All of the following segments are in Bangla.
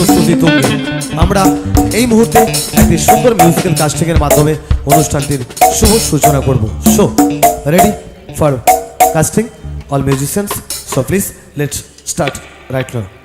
প্রস্তুতি তুলবে আমরা এই মুহূর্তে একটি সুন্দর মিউজিক্যাল কাস্টিংয়ের মাধ্যমে অনুষ্ঠানটির শুভ সূচনা করব। So ready for casting all musicians so please let's start right now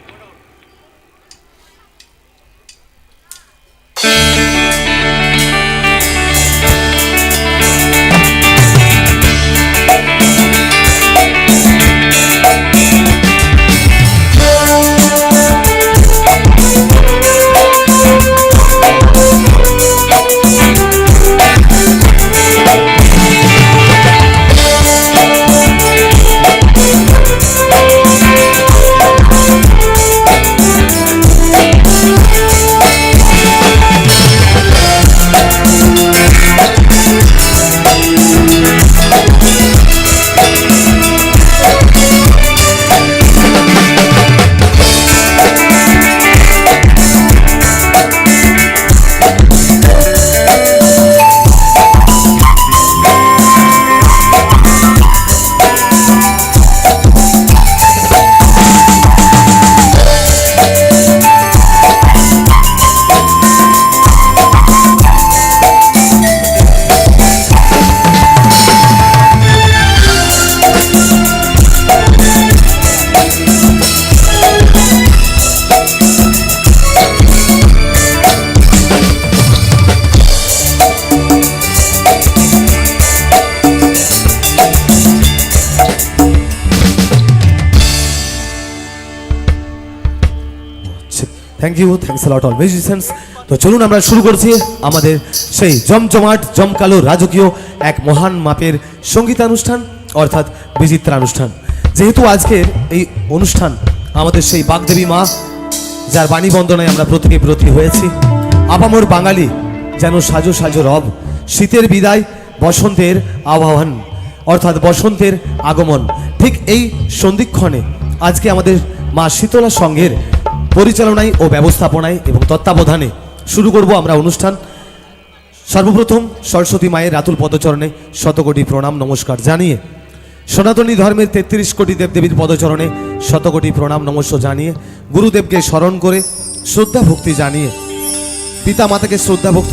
thank you thanks lot all musicians তো চলুন আমরা শুরু করছি আমাদের সেই জমজমাট, জমকালো, রাজকীয় এক মহান মাপের সঙ্গীতানুষ্ঠান, অর্থাৎ বিচিত্রানুষ্ঠান। যেহেতু আজকের এই অনুষ্ঠান আমাদের সেই বাগদেবী মা, যার বাণী বন্দনায় আমরা প্রতীকে প্রতি হয়েছি, আপামর বাঙালি যেন সাজো সাজো রব, শীতের বিদায়, বসন্তের আহ্বান, অর্থাৎ বসন্তের আগমন। ঠিক এই সন্ধিক্ষণে আজকে আমাদের মা শীতলা সংঘের পরিচালনায় ও ব্যবস্থাপনায় এবং তত্ত্বাবধানে শুরু করব আমরা অনুষ্ঠান। সর্বপ্রথম সরস্বতী মায়ের রাতুল পদচরণে শতকোটি প্রণাম, নমস্কার জানিয়ে, সনাতনী ধর্মের তেত্রিশ কোটি দেবদেবীর পদচরণে শতকোটি প্রণাম, নমস্য জানিয়ে, গুরুদেবকে স্মরণ করে শ্রদ্ধা ভক্তি জানিয়ে পিতা মাতাকে শ্রদ্ধা ভক্তি